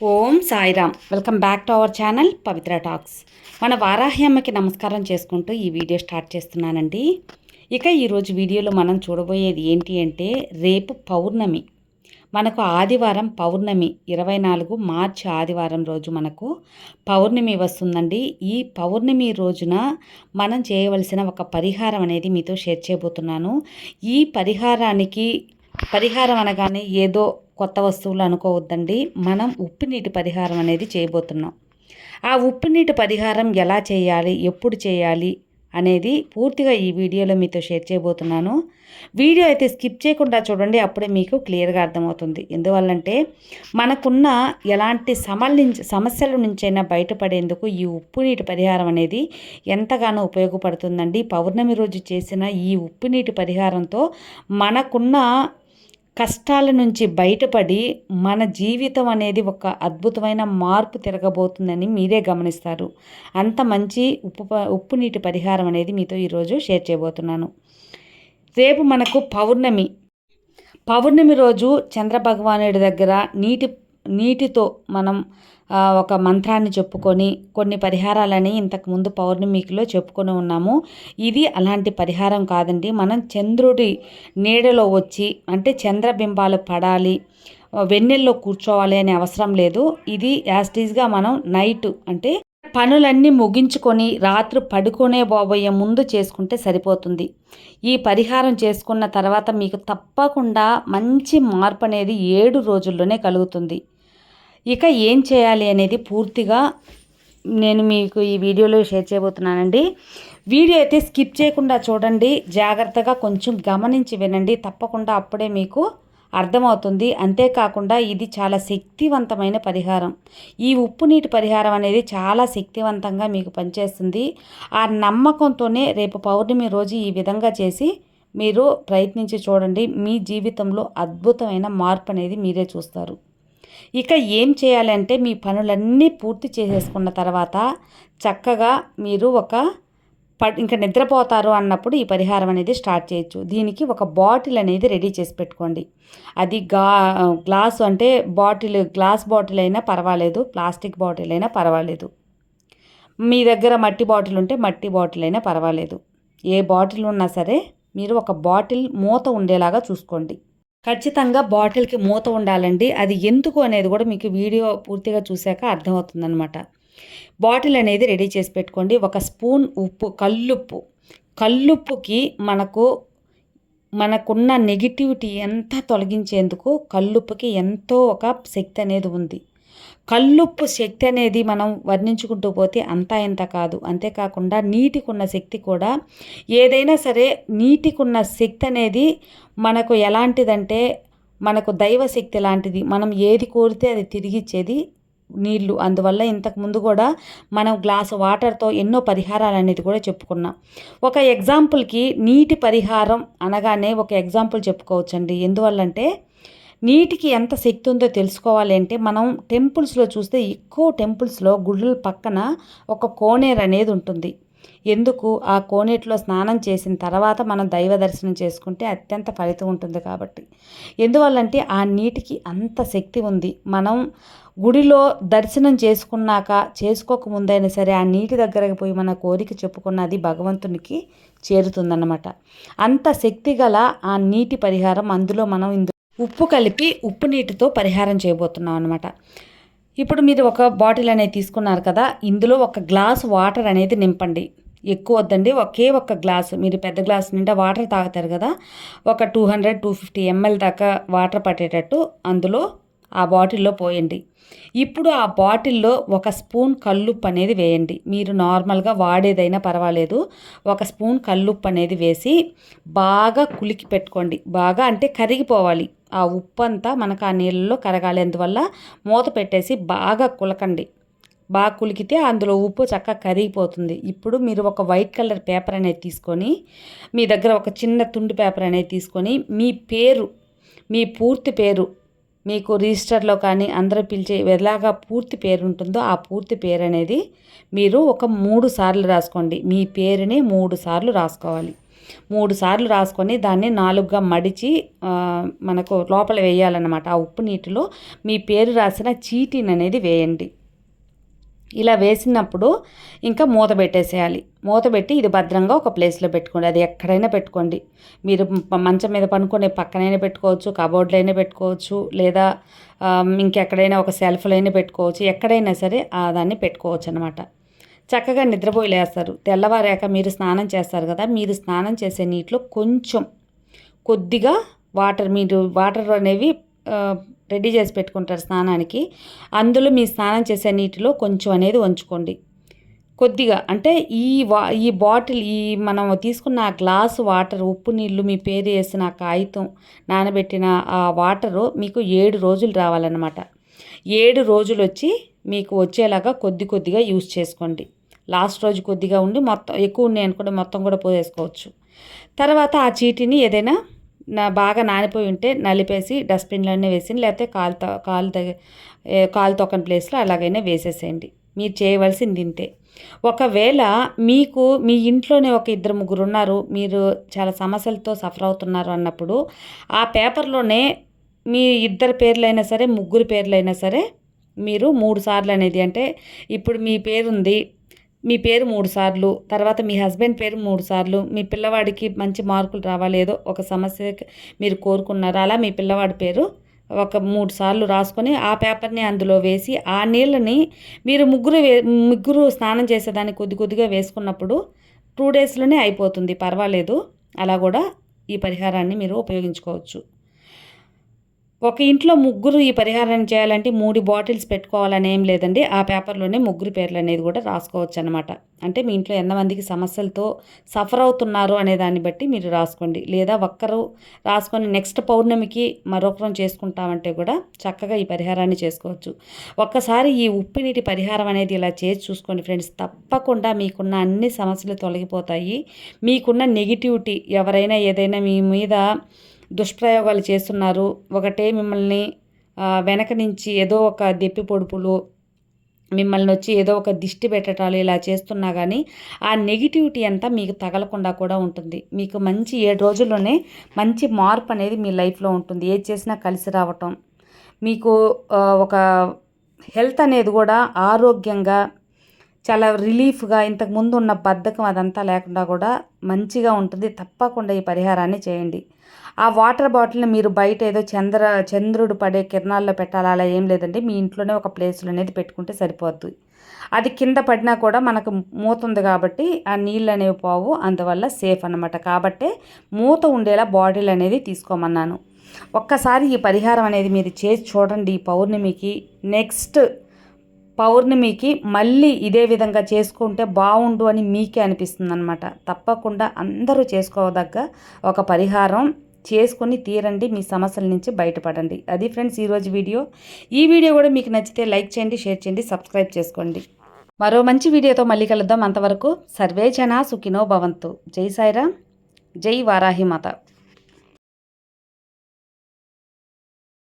Om Sairam. Welcome back to our channel Pavitra talks. మన వారాహి అమ్మకి నమస్కారం చేసుకుంటూ ఈ వీడియో స్టార్ట్ చేస్తున్నానండి. ఇక ఈరోజు వీడియోలో మనం చూడబోయేది ఏంటి అంటే రేపు పౌర్ణమి. మనకు ఆదివారం పౌర్ణమి ఇరవై నాలుగు మార్చి ఆదివారం రోజు మనకు పౌర్ణమి వస్తుందండి. ఈ పౌర్ణమి రోజున మనం చేయవలసిన ఒక పరిహారం అనేది మీతో షేర్ చేయబోతున్నాను. ఈ పరిహారానికి పరిహారం అనగానే ఏదో కొత్త వస్తువులు అనుకోవద్దండి. మనం ఉప్పు నీటి పరిహారం అనేది చేయబోతున్నాం. ఆ ఉప్పు నీటి పరిహారం ఎలా చేయాలి? ఎప్పుడు చేయాలి? అనేది పూర్తిగా ఈ వీడియోలో మీతో షేర్ చేయబోతున్నాను. వీడియో అయితే స్కిప్ చేయకుండా చూడండి అప్పుడే మీకు క్లియర్గా అర్థమవుతుంది. ఎందువల్లంటే మనకున్న ఎలాంటి సమల్ నుంచి సమస్యల నుంచైనా బయటపడేందుకు ఈ ఉప్పు నీటి పరిహారం అనేది ఎంతగానో ఉపయోగపడుతుందండి. పౌర్ణమి రోజు చేసిన ఈ ఉప్పు నీటి పరిహారంతో మనకున్న కష్టాల నుంచి బయటపడి మన జీవితం అనేది ఒక అద్భుతమైన మార్పు తిరగబోతుందని మీరే గమనిస్తారు. అంత మంచి ఉప్పు ఉప్పు నీటి పరిహారం అనేది మీతో ఈరోజు షేర్ చేయబోతున్నాను. రేపు మనకు పౌర్ణమి. పౌర్ణమి రోజు చంద్రభగవానుడి దగ్గర నీటి నీటితో మనం ఒక మంత్రాన్ని చెప్పుకొని కొన్ని పరిహారాలని ఇంతకుముందు పౌర్ణమికిలో చెప్పుకొని ఉన్నాము. ఇది అలాంటి పరిహారం కాదండి. మనం చంద్రుడి నీడలో వచ్చి అంటే చంద్రబింబాలు పడాలి వెన్నెల్లో కూర్చోవాలి అనే అవసరం లేదు. ఇది యాస్టీజ్గా మనం నైట్ అంటే పనులన్నీ ముగించుకొని రాత్రి పడుకునే బాబోయే ముందు చేసుకుంటే సరిపోతుంది. ఈ పరిహారం చేసుకున్న తర్వాత మీకు తప్పకుండా మంచి మార్పు అనేది ఏడు రోజుల్లోనే కలుగుతుంది. ఇక ఏం చేయాలి అనేది పూర్తిగా నేను మీకు ఈ వీడియోలో షేర్ చేయబోతున్నానండి. వీడియో అయితే స్కిప్ చేయకుండా చూడండి. జాగ్రత్తగా కొంచెం గమనించి వినండి. తప్పకుండా అప్పుడే మీకు అర్థమవుతుంది. అంతేకాకుండా ఇది చాలా శక్తివంతమైన పరిహారం. ఈ ఉప్పు నీటి పరిహారం అనేది చాలా శక్తివంతంగా మీకు పనిచేస్తుంది. ఆ నమ్మకంతోనే రేపు పౌర్ణమి రోజు ఈ విధంగా చేసి మీరు ప్రయత్నించి చూడండి. మీ జీవితంలో అద్భుతమైన మార్పు అనేది మీరే చూస్తారు. ఇక ఏం చేయాలంటే మీ పనులన్నీ పూర్తి చేసేసుకున్న తర్వాత చక్కగా మీరు ఒక ప ఇంకా నిద్రపోతారు అన్నప్పుడు ఈ పరిహారం అనేది స్టార్ట్ చేయొచ్చు. దీనికి ఒక బాటిల్ అనేది రెడీ చేసి పెట్టుకోండి. అది గా గ్లాసు అంటే బాటిల్ గ్లాస్ బాటిల్ అయినా పర్వాలేదు ప్లాస్టిక్ బాటిల్ అయినా పర్వాలేదు. మీ దగ్గర మట్టి బాటిల్ ఉంటే మట్టి బాటిల్ అయినా పర్వాలేదు. ఏ బాటిల్ ఉన్నా సరే మీరు ఒక బాటిల్ మూత ఉండేలాగా చూసుకోండి. ఖచ్చితంగా బాటిల్కి మూత ఉండాలండి. అది ఎందుకు అనేది కూడా మీకు వీడియో పూర్తిగా చూశాక అర్థమవుతుందనమాట బాటిల్ అనేది రెడీ చేసి పెట్టుకోండి. ఒక స్పూన్ ఉప్పు కల్లుప్పు. కల్లుప్పుకి మనకు మనకున్న నెగిటివిటీ ఎంత తొలగించేందుకు కల్లుప్పుకి ఎంతో ఒక శక్తి అనేది ఉంది. కల్లుప్పు శక్తి అనేది మనం వర్ణించుకుంటూ పోతే అంతా ఇంత కాదు. అంతేకాకుండా నీటికున్న శక్తి కూడా ఏదైనా సరే నీటికున్న శక్తి అనేది మనకు ఎలాంటిదంటే మనకు దైవశక్తి లాంటిది. మనం ఏది కోరితే అది తిరిగిచ్చేది నీళ్ళు. అందువల్ల ఇంతకు ముందు కూడా మనం గ్లాస్ వాటర్తో ఎన్నో పరిహారాలు అనేది కూడా చెప్పుకున్నాం. ఒక ఎగ్జాంపుల్కి నీటి పరిహారం అనగానే ఒక ఎగ్జాంపుల్ చెప్పుకోవచ్చండి. ఎందువల్లంటే నీటికి ఎంత శక్తి ఉందో తెలుసుకోవాలి అంటే మనం టెంపుల్స్లో చూస్తే ఎక్కువ టెంపుల్స్లో గుళ్ళ పక్కన ఒక కోనేరు అనేది ఉంటుంది. ఎందుకు? ఆ కోనేటిలో స్నానం చేసిన తర్వాత మనం దైవ దర్శనం చేసుకుంటే అత్యంత ఫలితం ఉంటుంది కాబట్టి. ఎందువల్లంటే ఆ నీటికి అంత శక్తి ఉంది. మనం గుడిలో దర్శనం చేసుకున్నాక చేసుకోకముందైనా సరే ఆ నీటి దగ్గరకు పోయి మన కోరిక చెప్పుకున్నది భగవంతునికి చేరుతుందన్నమాట. అంత శక్తి గల ఆ నీటి పరిహారం అందులో మనం ఇందు ఉప్పు కలిపి ఉప్పు నీటితో పరిహారం చేయబోతున్నాం అనమాట ఇప్పుడు మీరు ఒక బాటిల్ అనేది తీసుకున్నారు కదా ఇందులో ఒక గ్లాస్ వాటర్ అనేది నింపండి. ఎక్కువ వద్దండి ఒకే ఒక గ్లాసు. మీరు పెద్ద గ్లాస్ నిండా వాటర్ తాగుతారు కదా ఒక two hundred two fifty ML దాకా వాటర్ పట్టేటట్టు అందులో ఆ బాటిల్లో పోయండి. ఇప్పుడు ఆ బాటిల్లో ఒక స్పూన్ కల్లుప్పు అనేది వేయండి. మీరు నార్మల్గా వాడేదైనా పర్వాలేదు. ఒక స్పూన్ కల్లుప్పు అనేది వేసి బాగా కులికి పెట్టుకోండి. బాగా అంటే కరిగిపోవాలి. ఆ ఉప్పు అంతా మనకు ఆ నీళ్ళలో కరగాలి. అందువల్ల మూత పెట్టేసి బాగా కులకండి. బాగా కులికితే అందులో ఉప్పు చక్కగా కరిగిపోతుంది. ఇప్పుడు మీరు ఒక వైట్ కలర్ పేపర్ అనేది తీసుకొని మీ దగ్గర ఒక చిన్న తుండి పేపర్ అనేది తీసుకొని మీ పేరు మీ పూర్తి పేరు మీకు రిజిస్టర్లో కానీ అందరూ పిలిచే ఎలాగా పూర్తి పేరు ఉంటుందో ఆ పూర్తి పేరు అనేది మీరు ఒక మూడు సార్లు రాసుకోండి. మీ పేరుని మూడు సార్లు రాసుకోవాలి. మూడు సార్లు రాసుకొని దాన్ని నాలుగుగా మడిచి మనకు లోపల వేయాలన్నమాట. ఆ ఉప్పు నీటిలో మీ పేరు రాసిన చీటీని అనేది వేయండి. ఇలా వేసినప్పుడు ఇంకా మూత పెట్టేసేయాలి. మూత పెట్టి ఇది భద్రంగా ఒక ప్లేస్లో పెట్టుకోండి. అది ఎక్కడైనా పెట్టుకోండి. మీరు మంచం మీద పనుకొని పక్కనైనా పెట్టుకోవచ్చు కబోర్డ్లో అయినా పెట్టుకోవచ్చు లేదా ఇంకెక్కడైనా ఒక సెల్ఫ్లో అయినా పెట్టుకోవచ్చు. ఎక్కడైనా సరే ఆ దాన్ని పెట్టుకోవచ్చు అనమాట చక్కగా నిద్రపోయలేస్తారు తెల్లవారాక మీరు స్నానం చేస్తారు కదా మీరు స్నానం చేసే నీటిలో కొంచెం కొద్దిగా వాటర్ మీరు వాటర్ అనేవి రెడీ చేసి పెట్టుకుంటారు స్నానానికి. అందులో మీ స్నానం చేసే నీటిలో కొంచెం అనేది ఉంచుకోండి కొద్దిగా అంటే ఈ వా ఈ బాటిల్ ఈ మనం తీసుకున్న ఆ గ్లాసు వాటర్ ఉప్పు నీళ్ళు మీ పేరు వేసిన కాగితం నానబెట్టిన ఆ వాటరు మీకు ఏడు రోజులు రావాలన్నమాట. ఏడు రోజులు వచ్చి మీకు వచ్చేలాగా కొద్ది కొద్దిగా యూస్ చేసుకోండి. లాస్ట్ రోజు కొద్దిగా ఉండి మొత్తం ఎక్కువ ఉన్నాయి అనుకుంటే మొత్తం కూడా పోసేసుకోవచ్చు. తర్వాత ఆ చీటిని ఏదైనా నా బాగా నానిపోయి ఉంటే నలిపేసి డస్ట్బిన్లోనే వేసి లేకపోతే కాలు కాలు తగ- కాలు తొక్కని ప్లేస్లో అలాగైనా వేసేసేయండి. మీరు చేయవలసింది ఇంతే. ఒకవేళ మీకు మీ ఇంట్లోనే ఒక ఇద్దరు ముగ్గురు ఉన్నారు మీరు చాలా సమస్యలతో సఫర్ అవుతున్నారు అన్నప్పుడు ఆ పేపర్లోనే మీ ఇద్దరు పేర్లైనా సరే ముగ్గురు పేర్లైనా సరే మీరు మూడు సార్లు అనేది అంటే ఇప్పుడు మీ పేరు ఉంది మీ పేరు మూడు సార్లు తర్వాత మీ హస్బెండ్ పేరు మూడు సార్లు మీ పిల్లవాడికి మంచి మార్కులు రావాలి ఏదో ఒక సమస్య మీరు కోరుకున్నారు? అలా మీ పిల్లవాడి పేరు ఒక మూడు సార్లు రాసుకొని ఆ పేపర్ని అందులో వేసి ఆ నీళ్ళని మీరు ముగ్గురు వే ముగ్గురు స్నానం చేసేదాన్ని కొద్ది కొద్దిగా వేసుకున్నప్పుడు టూ డేస్లోనే అయిపోతుంది. పర్వాలేదు. అలా కూడా ఈ పరిహారాన్ని మీరు ఉపయోగించుకోవచ్చు. ఒక ఇంట్లో ముగ్గురు ఈ పరిహారాన్ని చేయాలంటే మూడు బాటిల్స్ పెట్టుకోవాలని ఏం లేదండి. ఆ పేపర్లోనే ముగ్గురు పేర్లు అనేది కూడా రాసుకోవచ్చు అనమాట అంటే మీ ఇంట్లో ఎంతమందికి సమస్యలతో సఫర్ అవుతున్నారు అనే దాన్ని బట్టి మీరు రాసుకోండి. లేదా ఒక్కరు రాసుకొని నెక్స్ట్ పౌర్ణమికి మరొకరం చేసుకుంటామంటే కూడా చక్కగా ఈ పరిహారాన్ని చేసుకోవచ్చు. ఒక్కసారి ఈ ఉప్పు నీటి పరిహారం అనేది ఇలా చేసి చూసుకోండి ఫ్రెండ్స్. తప్పకుండా మీకున్న అన్ని సమస్యలు తొలగిపోతాయి. మీకున్న నెగిటివిటీ ఎవరైనా ఏదైనా మీ మీద దుష్ప్రయోగాలు చేస్తున్నారు. ఒకటే మిమ్మల్ని వెనక నుంచి ఏదో ఒక దెప్పి పొడుపులు మిమ్మల్ని వచ్చి ఏదో ఒక దిష్టి పెట్టటాలు ఇలా చేస్తున్నా కానీ ఆ నెగిటివిటీ అంతా మీకు తగలకుండా కూడా ఉంటుంది. మీకు మంచి ఏడు రోజుల్లోనే మంచి మార్పు అనేది మీ లైఫ్లో ఉంటుంది. ఏది చేసినా కలిసి రావటం. మీకు ఒక హెల్త్ అనేది కూడా ఆరోగ్యంగా చాలా రిలీఫ్గా ఇంతకు ముందు ఉన్న బద్ధకం అదంతా లేకుండా కూడా మంచిగా ఉంటుంది. తప్పకుండా ఈ పరిహారాన్ని చేయండి. ఆ వాటర్ బాటిల్ని మీరు బయట ఏదో చంద్ర చంద్రుడు పడే కిరణాల్లో పెట్టాలి? అలా ఏం లేదండి. మీ ఇంట్లోనే ఒక ప్లేస్లో అనేది పెట్టుకుంటే సరిపోద్ది. అది కింద పడినా కూడా మనకు మూత ఉంది కాబట్టి ఆ నీళ్ళు అనేవి పోవు. అందువల్ల సేఫ్ అన్నమాట. కాబట్టే మూత ఉండేలా బాటిల్ అనేది తీసుకోమన్నాను. ఒక్కసారి ఈ పరిహారం అనేది మీరు చేసి చూడండి ఈ పౌర్ణమికి. నెక్స్ట్ పౌర్ణమికి మళ్ళీ ఇదే విధంగా చేసుకుంటే బాగుండు అని మీకే అనిపిస్తుంది అనమాట తప్పకుండా అందరూ చేసుకోదగ్గ ఒక పరిహారం. చేసుకొని తీరండి మీ సమస్యల నుంచి బయటపడండి. అది ఫ్రెండ్స్ ఈరోజు వీడియో. ఈ వీడియో కూడా మీకు నచ్చితే లైక్ చేయండి షేర్ చేయండి సబ్స్క్రైబ్ చేసుకోండి. మరో మంచి వీడియోతో మళ్ళీ కలుద్దాం అంతవరకు. సర్వే జన సుఖినో భవంతు. జై సాయిరామ్. జై వారాహి మాత.